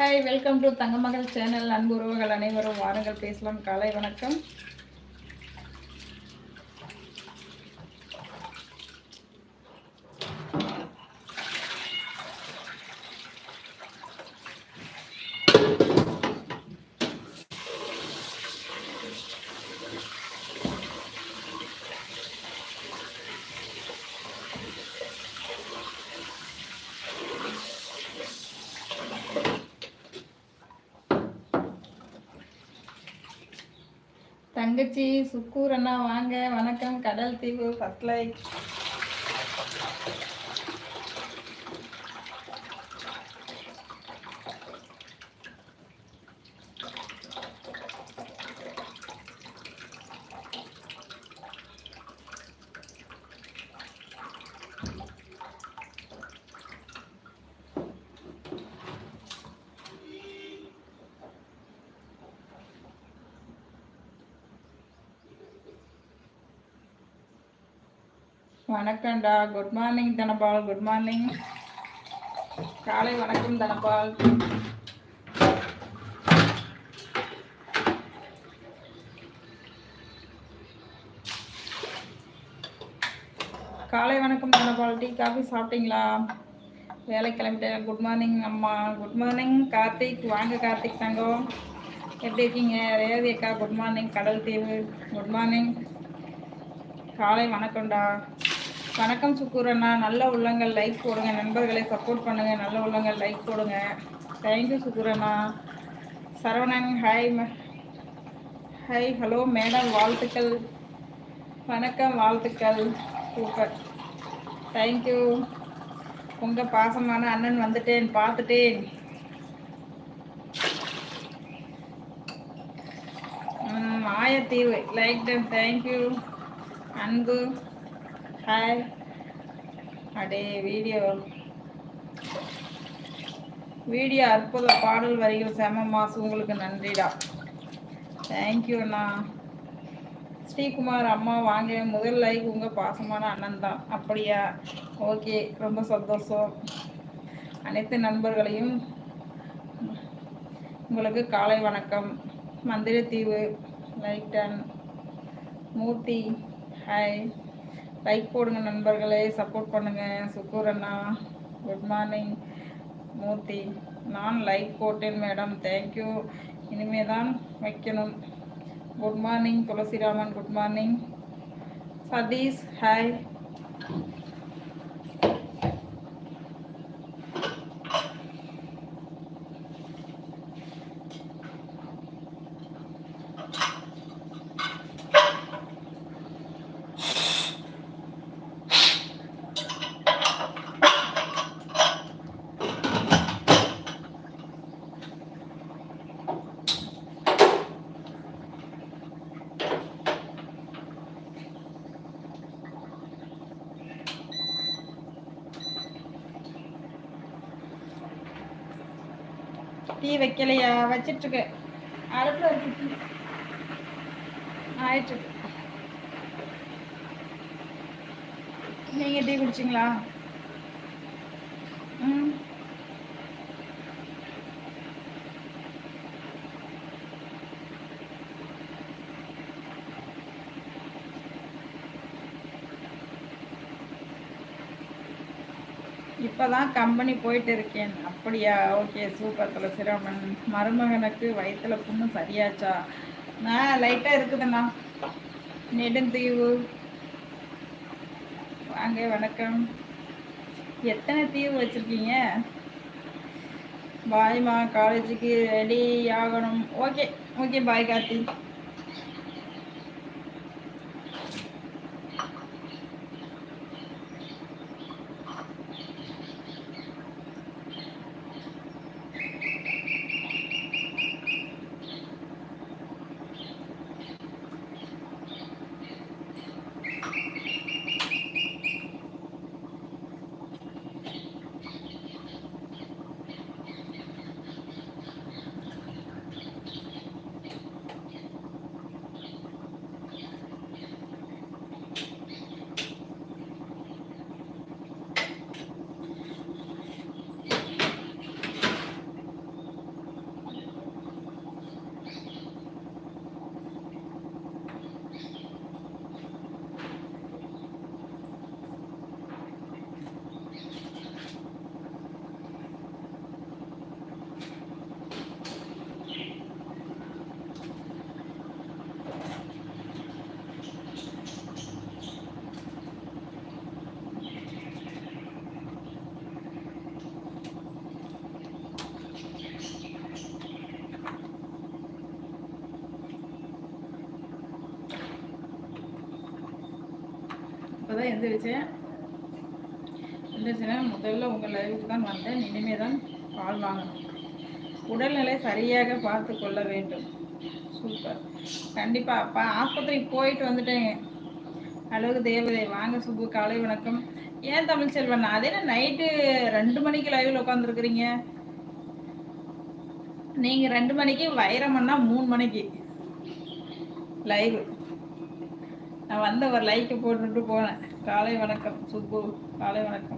Hi welcome to Thangamagal channel அன்பு உறவுகள் அனைவரும் வாருங்கள் பேசலாம். காலை வணக்கம். தங்கச்சி சுக்கூர் அண்ணா வாங்க. வணக்கம். கடல் தீவு first like வணக்கம்டா. Good morning Dhanapal. Good morning காலை வணக்கம் தனபால். காலை வணக்கம் தனபால். டீ காஃபி சாப்பிட்டீங்களா? வேலை கிளம்பிட்டேன். குட் மார்னிங் அம்மா. Good morning Karthik. வாங்க கார்த்திக் தங்கம். எப்படி இருக்கீங்க? ரேவதி அக்கா குட் மார்னிங் கடல் தீவு. குட் மார்னிங் காலை வணக்கம்டா. வணக்கம் சுக்கூரண்ணா. நல்ல உள்ளங்கள் லைக் போடுங்க. நண்பர்களை சப்போர்ட் பண்ணுங்க. நல்ல உள்ளங்கள் லைக் போடுங்க. Thank you சுக்கூரண்ணா. Saravanan hi hi hello madam வாழ்த்துக்கள். வணக்கம் வாழ்த்துக்கள். சூப்பர் தேங்க்யூ உங்கள் பாசமான அண்ணன் வந்துட்டேன். பார்த்துட்டேன். ஆயத்தீவு. லைக் டன் தேங்க்யூ அன்பு. ஹாய் அடே வீடியோ வீடியோ அற்புத பாடல் வரிகள் செம மாசு. உங்களுக்கு நன்றிடா. தேங்க்யூ அண்ணா. ஸ்ரீகுமார் அம்மா வாங்க. முதல் லைக் உங்கள் பாசமான அண்ணன் தான். அப்படியா? ஓகே ரொம்ப சந்தோஷம். அனைத்து நண்பர்களையும் உங்களுக்கு காலை வணக்கம். மந்திரத்தீவு like ton Murthy hi like போடுங்க நண்பர்களே சப்போர்ட் பண்ணுங்க. சுக்கூர் அண்ணா குட் மார்னிங் மூர்த்தி நான் லைக் போட்டேன் மேடம் தேங்க்யூ இனிமே தான் வைக்கணும். Good morning Thulasiraman good morning Sathish hi tea வச்சிட்டு இருக்கு அடுப்புல இருக்கு ஆயிட்டு நீங்க டீ குடிச்சிங்களா ம் இப்போதான் கம்பெனி போயிட்டு இருக்கேன் அப்படியா? Okay super. சிரமன் மருமகனுக்கு வயிற்றுல புண்ணு சரியாச்சா? நான் லைட்டாக இருக்குதுண்ணா. நெடுந்தீவு. வாங்க வணக்கம். எத்தனை தீவு வச்சுருக்கீங்க? பாய்மா காலேஜுக்கு ரெடி ஆகணும். Okay okay bye Karthi. இப்போதான் எழுந்திரிச்சேன் எழுந்திரிச்சேன்னா முதல்ல உங்கள் லைவுக்கு தான் வந்தேன். இனிமே தான் பால் வாங்கணும். உடல்நிலை சரியாக பார்த்து கொள்ள வேண்டும். சூப்பர் கண்டிப்பாக அப்பா ஆஸ்பத்திரிக்கு போயிட்டு வந்துட்டேங்க அழகு தேவதை வாங்க சுப்பு காலை வணக்கம். ஏன் தமிழ் செல்வன்? அதே நைட்டு ரெண்டு மணிக்கு லைவில் உட்காந்துருக்குறீங்க நீங்க ரெண்டு மணிக்கு வைரமன்னா மூணு மணிக்கு. லைவ் நான் வந்த ஒரு லைக்கு போட்டுட்டு போனேன். காலை வணக்கம் சுப்பு. காலை வணக்கம்.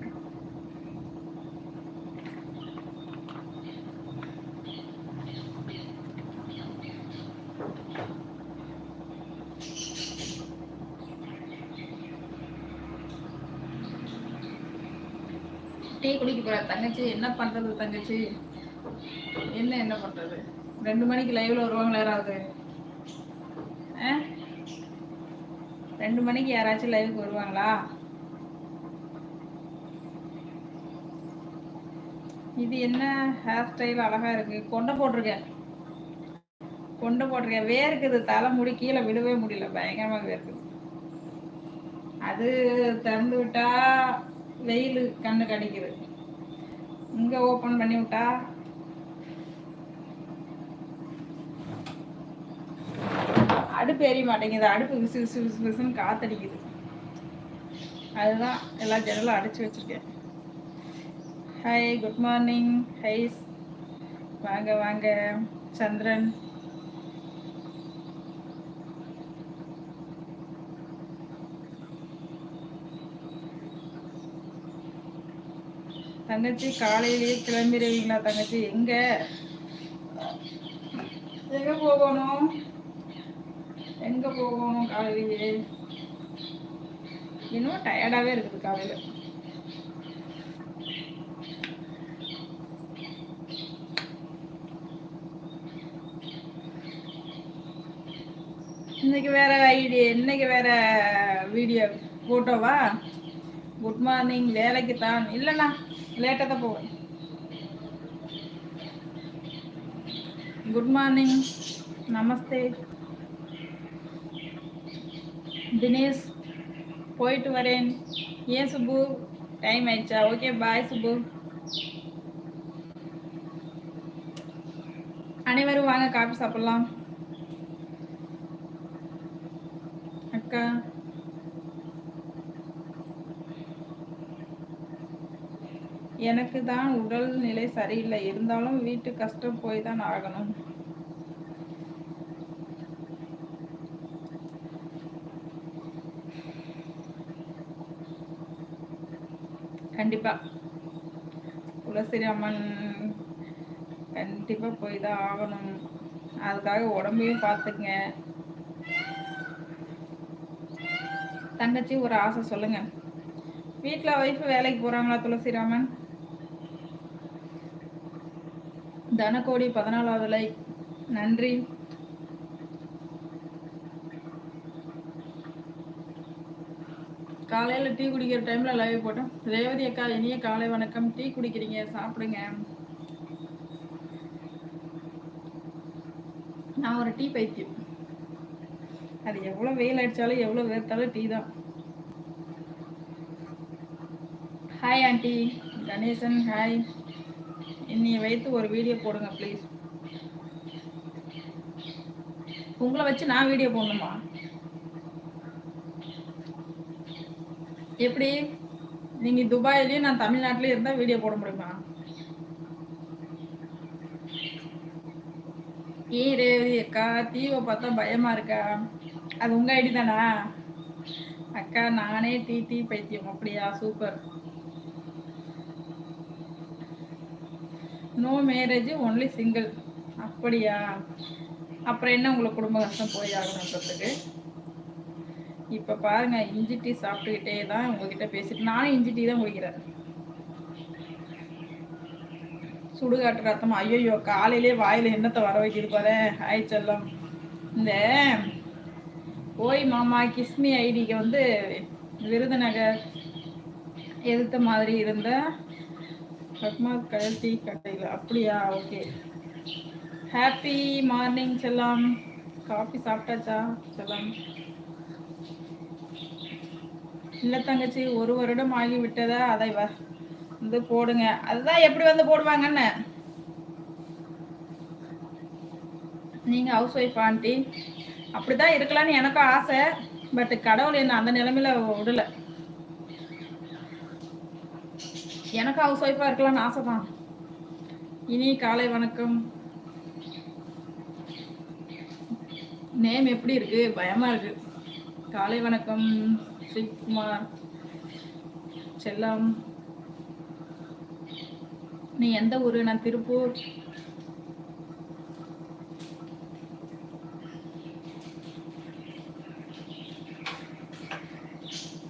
டீ குடிக்க போற தங்கச்சி என்ன பண்றது தங்கச்சி? என்ன என்ன பண்றது? ரெண்டு மணிக்கு லைவ்ல வருவாங்களா யாராவது? ரெண்டு மணிக்கு யாராச்சும் லைவுக்கு வருவாங்களா? இது என்ன ஹேர் ஸ்டைல் அழகா இருக்கு? கொண்டை போட்டிருக்கேன். கொண்டை போட்டிருக்கேன். வேர்க்குது. தலை முடி கீழே விடவே முடியல. பயங்கரமாக வேர்க்குது. அது திறந்து விட்டா வெயில் கண்ணு கடிக்குது இங்கே ஓப்பன் பண்ணி விட்டா அடுப்பு எரிய மாட்டேங்குது. அடுப்பு விசு விசு விசு விசுன்னு காத்தடிக்குது. அதுதான் எல்லா ஜன்னலும் அடைச்சி வச்சிருக்கேன். ஹாய் குட் மார்னிங் ஹைஸ் வாங்க வாங்க. சந்திரன். தங்கச்சி காலையிலேயே கிளம்பிடுவீங்களா தங்கச்சி? எங்க? எங்க போகணும்? எங்க போகணும் காலையிலேயே இன்னும் டயர்டாவே இருக்குது காலையில. இன்னைக்கு வேற ஐடியா இன்னைக்கு வேற வீடியோ போட்டோவா குட் மார்னிங் வேலைக்கு தான். இல்லைண்ணா லேட்டாக தான் போவேன். குட் மார்னிங் நமஸ்தே தினேஷ் போயிட்டு வரேன். ஏன் சுப்பு? டைம் ஆயிடுச்சா? Okay bye Subbu. அனைவரும் வாங்க காப்பி சாப்பிடலாம். அக்கா. எனக்கு தான் உடல் நிலை சரியில்லை. இருந்தாலும் வீட்டு கஷ்டம் போய் தான் ஆகணும். கண்டிப்பா. துளசிரி அம்மன் கண்டிப்பா போய் தான் ஆகணும். அதுக்காக உடம்பையும் பார்த்துக்குங்க. தங்கச்சி ஒரு ஆசை சொல்லுங்க. வீட்டில் ஒய்ஃப் வேலைக்கு போகிறாங்களா துளசிராமன்? தனக்கோடி பதினாலாவது லைக் நன்றி. காலையில் டீ குடிக்கிற டைமில் லைவ் போட்டோம். ரேவதி அக்கா இனிய காலை வணக்கம். டீ குடிக்கிறீங்க சாப்பிடுங்க. நான் ஒரு டீ பைத்தியம். அது எவ்வளோ வெயில் அடித்தாலும் எவ்வளோ வேர்த்தாலும் டீ தான். ஹாய் ஆண்டி கணேசன் ஹாய் என்னைய வைத்து ஒரு வீடியோ போடுங்க ப்ளீஸ் உங்களை வச்சு நான் வீடியோ போடணுமா? எப்படி? நீங்க துபாயிலயும் நான் தமிழ்நாட்டிலயும் இருந்தா வீடியோ போட முடியுமா? ஏ ரேவதி அக்கா தீவை பார்த்தா பயமா இருக்கா? அது உங்க ஐடி தானா? அக்கா நானே டீ டீ பைத்தியம். அப்படியா? Super. No marriage only single அப்படியா? அப்புறம் என்ன உங்களுக்கு குடும்ப கஷ்டம்? போய் ஆகணுன்றதுக்கு இப்போ பாருங்க இஞ்சி டீ சாப்பிட்டுக்கிட்டே தான் உங்ககிட்ட பேசிட்டு நானும் இஞ்சி டீ தான் குடிக்கிறேன். சுடுகாட்டு ரத்தம் ஐயோ காலையிலே வாயில் என்னத்தை வர வைக்கிது பாரு. ஹாய் செல்லம். இந்த ஓய் மாமா கிஸ்மி ஐடிக்கு வந்து விருதுநகர் எதிர்த்த மாதிரி இருந்த பத்மா கடல் டீ கடையில். அப்படியா? ஓகே. ஹாப்பி மார்னிங் செல்லம். காஃபி சாப்பிட்டாச்சா செல்லம்? இல்லை தங்கச்சி ஒரு வருடம் ஆகி விட்டதா? அதை வந்து போடுங்க. அதுதான் எப்படி வந்து போடுவாங்கன்னு. நீங்க ஹவுஸ் ஒய்ஃப் ஆண்டி அப்படிதான் இருக்கலாம்னு எனக்கும் ஆசை. பட் கடவுள் என்ன அந்த நிலைமையில விடல. எனக்கும் ஹவுஸ் ஒய்ஃபா இருக்கலாம்னு ஆசை தான் இனி காலை வணக்கம். நேம் எப்படி இருக்கு? பயமா இருக்கு. காலை வணக்கம். ஸ்ரீகுமார் செல்லம் நீ எந்த ஊரு? நான் திருப்பூர்.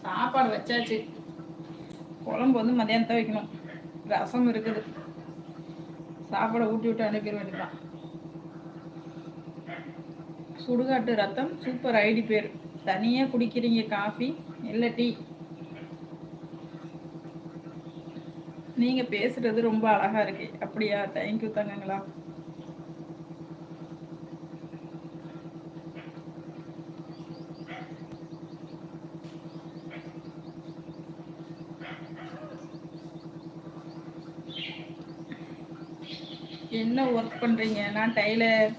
சாப்பாடு வச்சாச்சு. குழம்பு வந்து மதியானத்தை வைக்கணும். ரசம் இருக்குது. சாப்பாடை ஊட்டி விட்டு அனுப்பிட வேண்டியதான் சுடுகாட்டு ரத்தம் சூப்பர் ஐடி பேர். தனியாக குடிக்கிறீங்க காஃபி. இல்லை டீ? நீங்கள் பேசுறது ரொம்ப அழகாக இருக்கு. அப்படியா? தேங்க்யூ தங்கங்களா. என்ன ஒர்க் பண்ணுறீங்க நான் டைலர்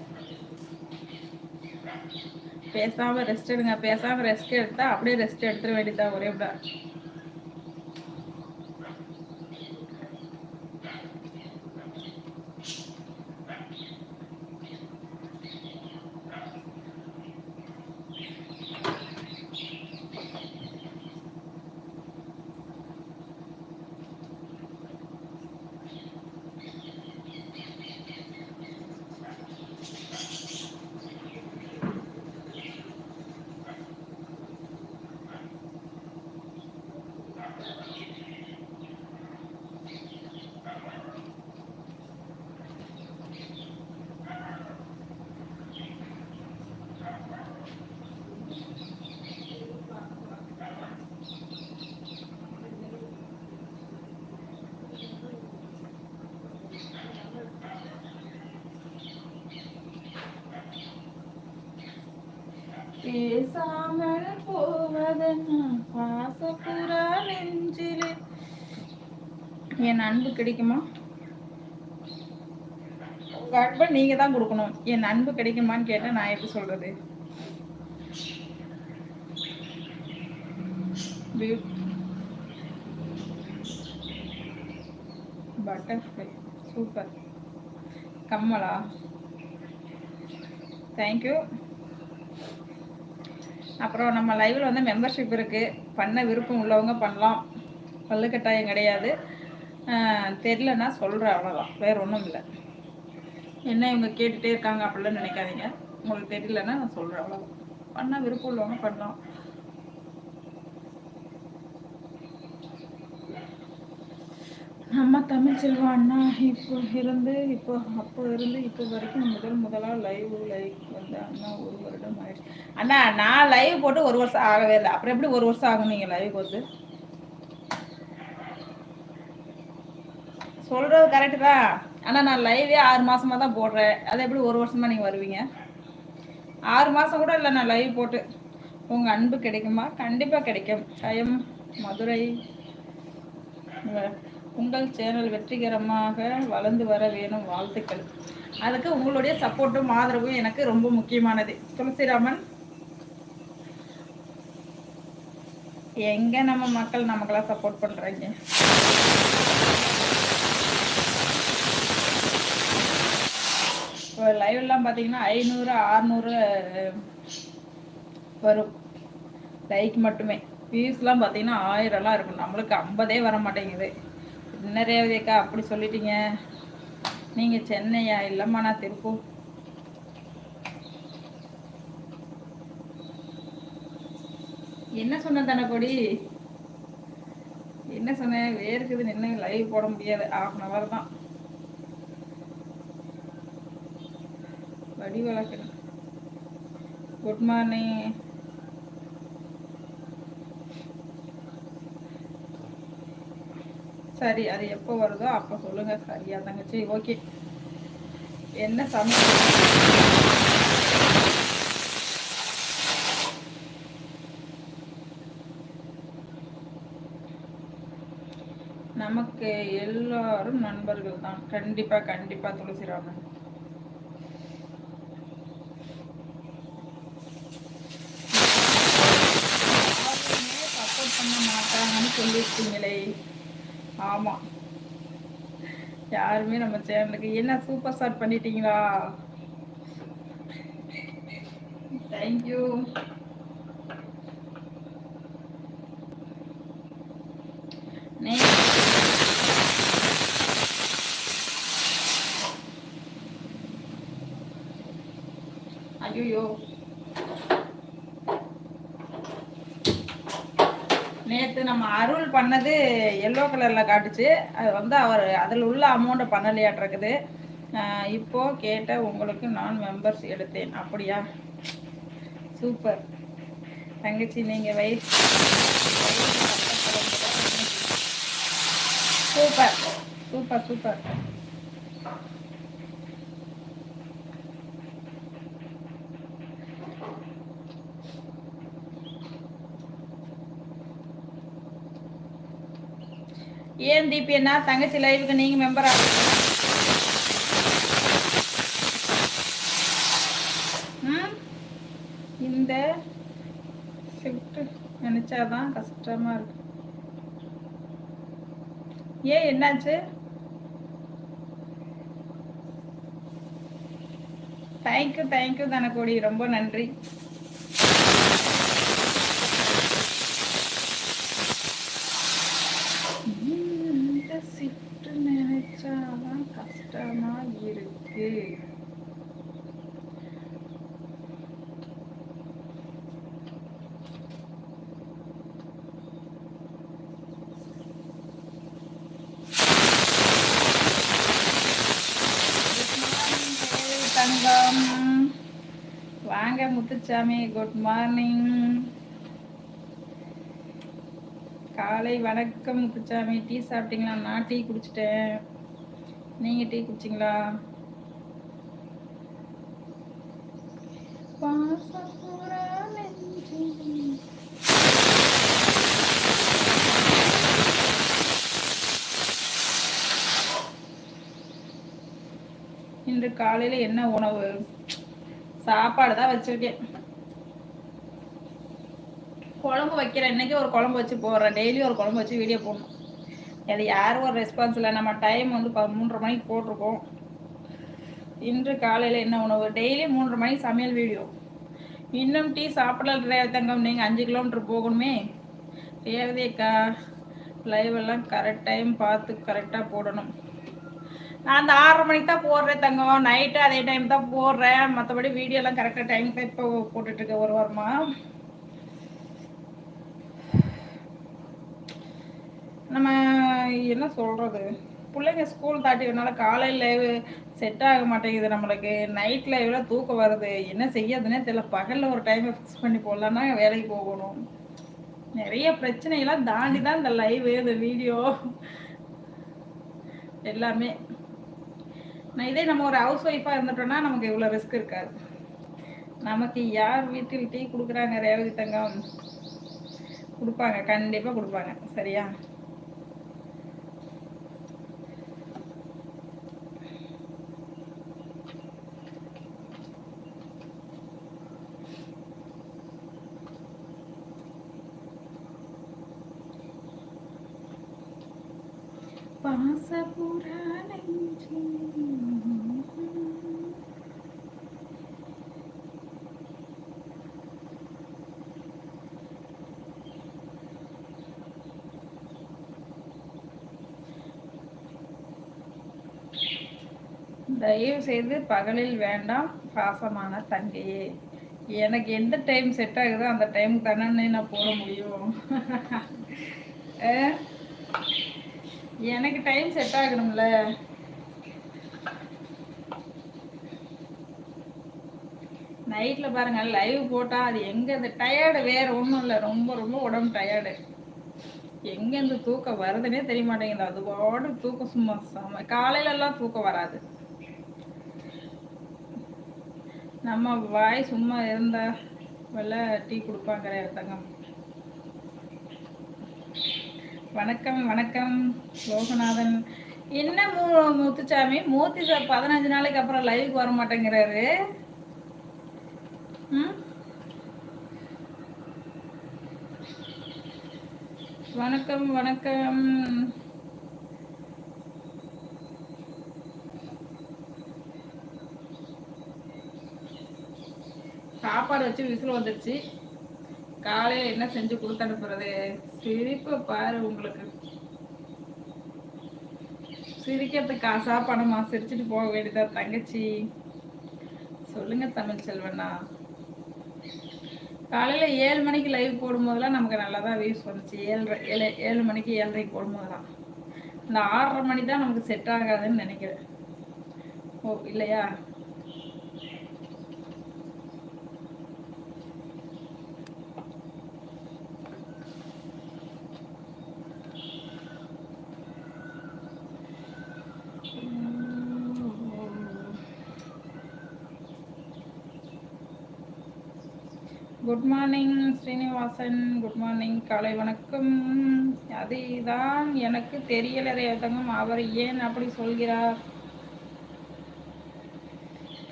பேசாமல் ரெஸ்ட் எடுங்க. பேசாமல் ரெஸ்ட் எடுத்தா அப்படியே ரெஸ்ட் எடுத்துட வேண்டியதா ஒரே விட பேசாமல் போவதென்ன பாசப்புறா நெஞ்சிலே. என் அன்பு கிடைக்குமா? உங்க அன்பை நீங்க தான் கொடுக்கணும். என் அன்பு கிடைக்குமான்னு கேட்டா நான் எப்படி சொல்றது? Butterfly super கம்மலா. தேங்க்யூ அப்புறம் நம்ம லைவில் வந்து மெம்பர்ஷிப் இருக்குது பண்ண விருப்பம் உள்ளவங்க பண்ணலாம். பல்லு கட்டாயம் கிடையாது. தெரிலன்னா சொல்கிறேன் அவ்வளோதான் வேறு ஒன்றும் இல்லை. என்ன இவங்க கேட்டுகிட்டே இருக்காங்க அப்படிலாம் நினைக்காதீங்க. உங்களுக்கு தெரியலன்னா நான் சொல்கிறேன் அவ்வளோதான் பண்ண விருப்பம் உள்ளவங்க பண்ணலாம். நம்ம தமிழ் செல்வா அண்ணா இப்போ இருந்து இப்போ அப்போ இருந்து இப்போ வரைக்கும் முதல் முதலாக லைவ் லைக் வந்து அண்ணா ஒரு வருடம் ஆயிடுச்சு. அண்ணா நான் லைவ் போட்டு ஒரு வருஷம் ஆகவே இல்லை. அப்புறம் எப்படி ஒரு வருஷம் ஆகும் நீங்கள் லைவ் போட்டு? சொல்கிறது கரெக்டு தான். ஆனால் நான் லைவே ஆறு மாதமாக தான் போடுறேன். அது எப்படி ஒரு வருஷமாக நீங்கள் வருவீங்க? ஆறு மாதம் கூட இல்லை நான் லைவ் போட்டு. உங்கள் அன்பு கிடைக்குமா? கண்டிப்பாக கிடைக்கும். டயம் மதுரை உங்கள் சேனல் வெற்றிகரமாக வளர்ந்து வர வேணும் வாழ்த்துக்கள். அதுக்கு உங்களுடைய சப்போர்ட்டும் ஆதரவும் எனக்கு ரொம்ப முக்கியமானது. துளசிராமன் எங்க நம்ம மக்கள் நமக்கெல்லாம் சப்போர்ட் பண்றாங்க? இப்போ லைவ்லாம் பார்த்தீங்கன்னா ஐநூறு ஆறுநூறு வரும். லைக் மட்டுமே. வியூஸ்லாம் பார்த்தீங்கன்னா ஆயிரம்லாம் இருக்கும். நம்மளுக்கு ஐம்பதே வர மாட்டேங்குது என்ன ரேவதிக்கா அப்படி சொல்லிட்டீங்க? நீங்கள் சென்னையா? இல்லைம்மா நான் திருப்பூர் என்ன சொன்ன கொடி என்ன சொன்னேன் வேர்க்குது நின்று லைவ் போட முடியாது. ஆஃப் அன் அவர் தான். வடி வழக்கு குட் மார்னிங் சரி அது எப்போ வருதோ அப்போ சொல்லுங்கள் சரியா தங்கச்சி. ஓகே. என்ன சமையல்? நமக்கு எல்லாரும் நண்பர்கள் தான். கண்டிப்பா கண்டிப்பா துளசிராமன் சப்போர்ட் பண்ண மாட்டாங்கன்னு சொல்லியிருக்கீங்களே. ஆமா. யாருமே நம்ம சேனலுக்கு என்ன சூப்பர் ஸ்டார்ட் பண்ணிட்டீங்களா? தேங்க்யூ ஐயோ நம்ம அருள் பண்ணது எல்லோ கலரில் காட்டுச்சு. அது வந்து அவர் அதில் உள்ள அமௌண்ட்டை பண்ணலையாட்டிருக்குது. இப்போ கேட்ட உங்களுக்கு நான் மெம்பர்ஸ் எடுத்தேன். அப்படியா? சூப்பர். தங்கச்சி நீங்கள் வயசு சூப்பர். Super super. ஏன் தீபி என்ன தங்கச்சி லைவுக்கு நீங்க மெம்பர் ஆகுங்க இந்த ஷிஃப்ட் நினைச்சாதான் கஷ்டமா இருக்கு. ஏன் என்னாச்சு? Thank you thank you Dhanakodi. ரொம்ப நன்றி. தங்கம் வாங்க முத்துச்சாமி குட் மார்னிங் காலை வணக்கம் முத்துச்சாமி. டீ சாப்பிட்டீங்களா? நான் டீ குடிச்சிட்டேன். நீங்கள் டீ குடிச்சிங்களா? இன்று காலையில் என்ன உணவு? சாப்பாடு தான் வச்சுருக்கேன். குழம்பு வைக்கிறேன் இன்னைக்கு ஒரு குழம்பு வச்சு போடுறேன். டெய்லி ஒரு குழம்பு வச்சு வீடியோ போடணும். அது யாரும் ஒரு ரெஸ்பான்ஸ் இல்லை. நம்ம டைம் வந்து மூன்றரை மணிக்கு போட்டிருக்கோம். இன்று காலையில் என்ன உணவு? டெய்லி மூன்றரை மணிக்கு சமையல் வீடியோ. இன்னும் டீ சாப்பிடல தங்கம். நீங்கள் அஞ்சு கிலோமீட்டர் போகணுமே. ரேவதிக்கா லைவ் எல்லாம் கரெக்ட் டைம் பார்த்து கரெக்டாக போடணும். நான் அந்த ஆறரை மணிக்கு தான் போடுறேன் தங்கம். நைட்டு அதே டைம் தான் போடுறேன். மற்றபடி வீடியோலாம் கரெக்டாக டைம் தான் இப்போ போட்டுட்ருக்கேன் ஒரு வாரமா. நம்ம என்ன சொல்கிறது பிள்ளைங்க ஸ்கூல் தாட்டினால காலையில் லைவ் செட் ஆக மாட்டேங்குது நம்மளுக்கு. நைட் லைவில் தூக்கம் வருது? என்ன செய்யறதுனே தெரியல. பகலில் ஒரு டைமை ஃபிக்ஸ் பண்ணி போடலான்னா வேலைக்கு போகணும். நிறைய பிரச்சனைகள்லாம் தாண்டி தான் இந்த லைவு இந்த வீடியோ எல்லாமே. நான் இதே நம்ம ஒரு ஹவுஸ் ஒய்ஃபாக இருந்துட்டோம்னா நமக்கு இவ்வளோ ரிஸ்க் இருக்காது. நமக்கு யார் வீட்டில் டீ கொடுக்குறாங்க ரேவதி தங்கம்? கொடுப்பாங்க கண்டிப்பாக கொடுப்பாங்க. சரியா? பாசபுரா தயவு செய்து பகலில் வேண்டாம் பாசமான தங்கையே. எனக்கு எந்த டைம் செட் ஆகுதோ அந்த டைம் தானே நான் போட முடியும். எனக்கு டைம் செட் ஆகணும்ல. நைட்டில் பாருங்க லைவ் போட்டால் அது எங்கே இந்த டயர்டு வேறு ஒன்றும் இல்லை. ரொம்ப ரொம்ப உடம்பு டயர்டு எங்கேருந்து தூக்கம் வருதுன்னே தெரிய மாட்டேங்குது. அது பாடு தூக்கம் சும்மா காலையில காலையிலலாம் தூக்கம் வராது. நம்ம வாய் சும்மா இருந்தா வெள்ள டீ கொடுப்பாங்க தங்கம். வணக்கம் வணக்கம் லோகநாதன். என்ன மூ முத்துச்சாமி? மூர்த்தி சார் பதினஞ்சு நாளைக்கு அப்புறம் லைவுக்கு வர மாட்டேங்கிறாரு வணக்கம் வணக்கம். சாப்பாடு வச்சு விசில் வந்துடுச்சு காலையில் என்ன செஞ்சு கொடுத்து அனுப்புறது? சிரிப்பு பாரு உங்களுக்கு. சிரிக்கிறதுக்கு காசா பணமா சிரிச்சுட்டு போக வேண்டியதா தங்கச்சி? சொல்லுங்க தமிழ் செல்வண்ணா காலையில ஏழு மணிக்கு லைவ் போடும்போதெல்லாம் நமக்கு நல்லா தான் வியூஸ் வந்துச்சு. ஏழரை ஏழு ஏழு மணிக்கு ஏழரைக்கு போடும்போதெல்லாம். இந்த ஆறரை மணி தான் நமக்கு செட் ஆகாதுன்னு நினைக்கிறேன். ஓ இல்லையா? Good morning Srinivasan good morning காலை வணக்கம். அதுதான் எனக்கு தெரியல ரேவதங்கம். அவர் ஏன் அப்படி சொல்கிறார்?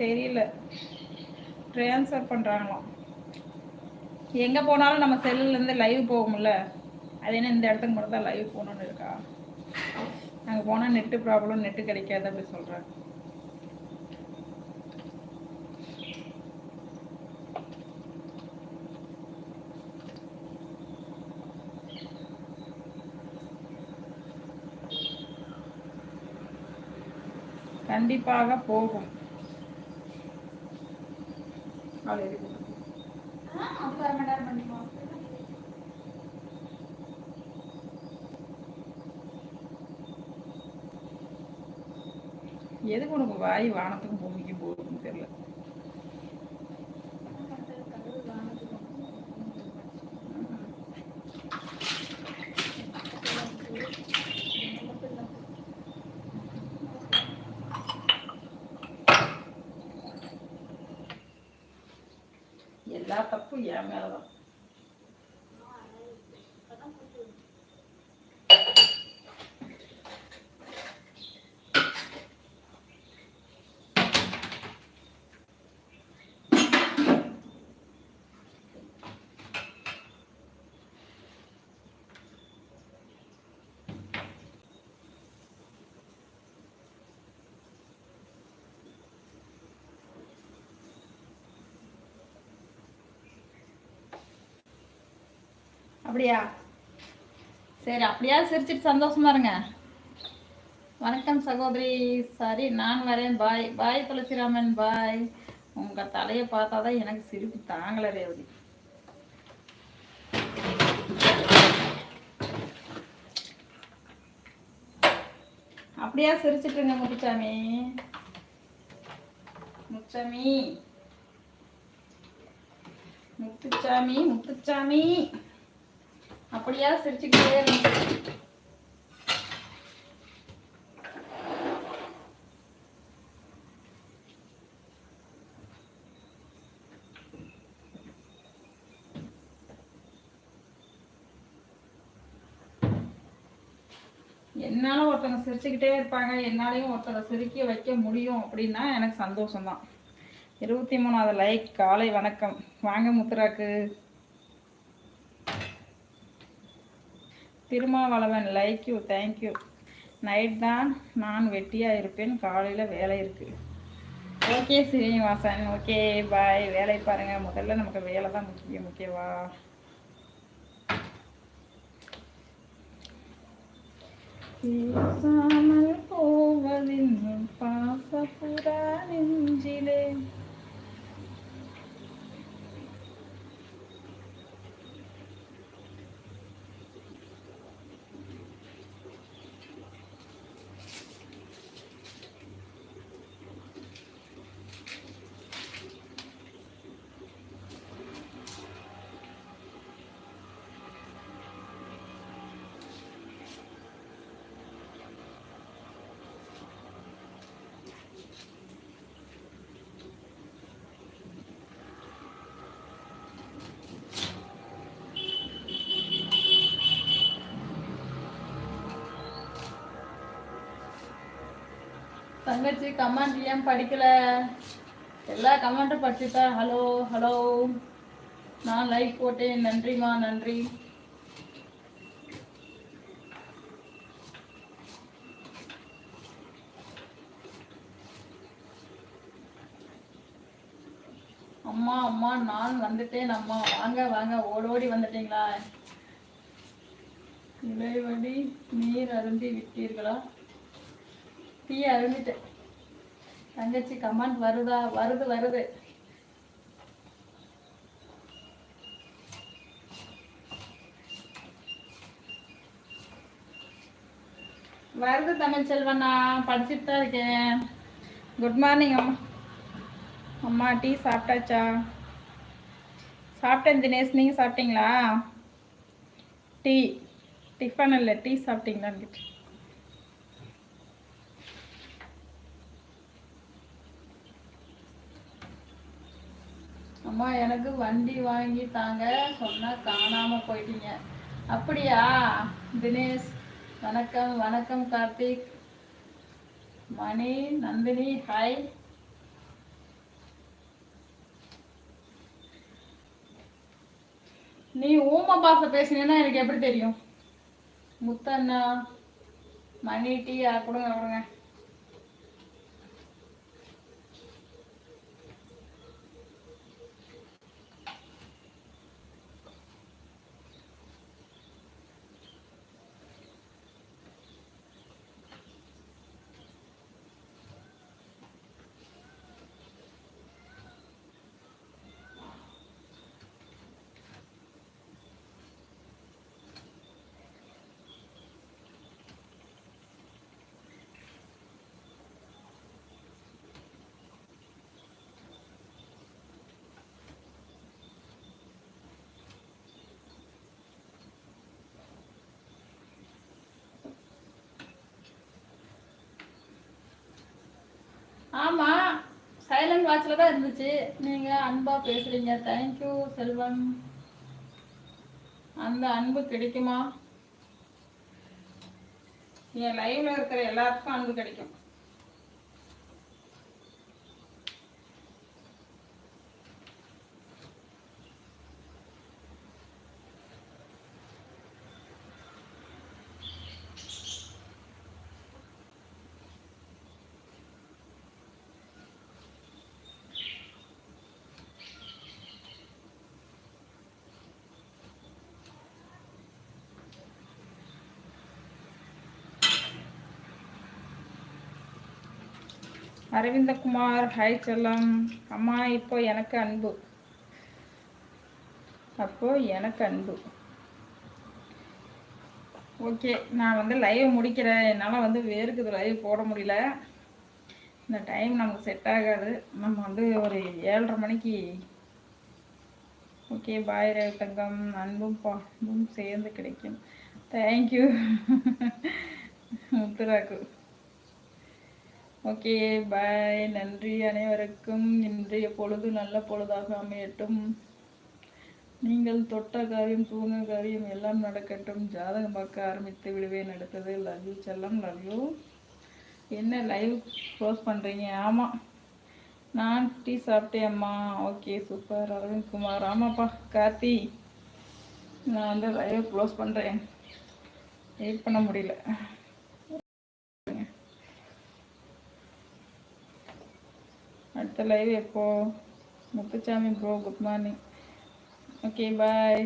தெரியல. ட்ரான்ஸ்ஃபர் பண்ணுறாங்களாம் எங்கே போனாலும் நம்ம செல்லுலேருந்து லைவ் போகும்ல? அது என்ன இந்த இடத்துக்கு மட்டும் தான் லைவ் போகணுன்னு இருக்கா? அங்கே போனால் நெட்டு ப்ராப்ளம் நெட்டு கிடைக்காது அப்படி சொல்கிறாங்க கண்டிப்பாக போகும். எதுக்கு உனக்கு வாய் வானத்துக்கு பூமிக்கும் போகுதுன்னு தெரியல எல்லா தப்பும் என் மேலதான் அப்படியா? சரி அப்படியா? சிரிச்சிட்டு சந்தோஷமா இருங்க. வணக்கம் சகோதரி. சரி நான் வரேன். பாய். பாய் துளசிராமன். பாய். உங்க தலையை பார்த்தாதான் எனக்கு சிரிப்பு தாங்கல ரேவதி. அப்படியா? சிரிச்சிட்டுங்க முத்துச்சாமி. முத்துச்சாமி. முத்துச்சாமி முத்துச்சாமி. அப்படியா? சிரிச்சுக்கிட்டே இருந்துச்சு என்னால ஒருத்தவங்க சிரிச்சுக்கிட்டே இருப்பாங்க. என்னாலையும் ஒருத்தரை சிரிக்க வைக்க முடியும் அப்படின்னா எனக்கு சந்தோஷம்தான். இருபத்தி மூணாவது லைக் காலை வணக்கம். வாங்க Mutharaku. Thirumavalavan like you thank you night தான் நான் வெட்டியாக இருப்பேன் காலையில் வேலை இருக்குது ஓகே ஸ்ரீனிவாசன் ஓகே பாய் வேலை பாருங்கள் முதல்ல நமக்கு வேலை தான் முக்கியம் ஓகேவா பேசாமல் போவதின் பாசப்புறா நெஞ்சிலே. தங்கச்சி கமெண்ட் ஏன் படிக்கல? எல்லா கமெண்ட்டும் படிச்சுட்டேன் ஹலோ ஹலோ நான் லைக் போட்டேன். நன்றிம்மா நன்றி. அம்மா அம்மா நான் வந்துட்டேன் அம்மா. வாங்க வாங்க. ஓடோடி வந்துட்டீங்களா? இலைவடி நீர் அருந்தி விட்டீர்களா? டீ அருந்திட்டேன் தங்கச்சி கமெண்ட் வருதா? வருது வருது. வருது தமிழ் செல்வண்ணா படிச்சுட்டு தான் இருக்கேன். குட் மார்னிங் அம்மா. அம்மா டீ சாப்பிட்டாச்சா? சாப்பிட்டேன் தினேஷ் நீங்கள் சாப்பிட்டீங்களா? டீ. டிஃபன் இல்லை டீ சாப்பிட்டீங்களான்னு கேட்டு அம்மா எனக்கு வண்டி வாங்கி தாங்க சொன்னால் காணாமல் போயிட்டீங்க. அப்படியா? தினேஷ் வணக்கம் வணக்கம் கார்த்திக். மணி நந்தினி ஹாய். நீ ஊம பாச பேசினேன்னா எனக்கு எப்படி தெரியும்? முத்தண்ணா மணி டீ கொடுங்க கொடுங்க ஆமாம் சைலண்ட் வாட்சில் தான் இருந்துச்சு. நீங்கள் அன்பாக பேசுகிறீங்க தேங்க்யூ செல்வம். அந்த அன்பு கிடைக்குமா? என் லைவ்ல இருக்கிற எல்லாருக்கும் அன்பு கிடைக்கும். அரவிந்தகுமார் ஹாய் செல்லம். அம்மா இப்போ எனக்கு அன்பு. அப்போ எனக்கு அன்பு. ஓகே நான் வந்து லைவ் முடிக்கிறேன். என்னால் வந்து வேறுக்குது லைவ் போட முடியல. இந்த டைம் நமக்கு செட் ஆகாது. நம்ம வந்து ஒரு ஏழரை மணிக்கு. ஓகே பாய் ரவி தங்கம். அன்பும் பாம்பும் சேர்ந்து கிடைக்கும். தேங்க்யூ முத்துராக்கு. ஓகே பாய் நன்றி அனைவருக்கும். இன்றைய பொழுது நல்ல பொழுதாக அமையட்டும். நீங்கள் தொட்ட காரியம் தூங்க காரியம் எல்லாம் நடக்கட்டும். ஜாதகம் பார்க்க ஆரம்பித்து விடுவேன். அடுத்தது லவ் யூ செல்லம் லவ் யூ என்ன லைவ் க்ளோஸ் பண்ணுறீங்க ஆமாம் நான் டீ சாப்பிட்டேன் அம்மா. Okay super Aravind Kumar. ஆமாப்பா கார்த்தி. நான் வந்து லைவ் க்ளோஸ் பண்ணுறேன் வெயிட் பண்ண முடியல. அடுத்த லைவ் எப்போ Muthuchami bro good morning okay bye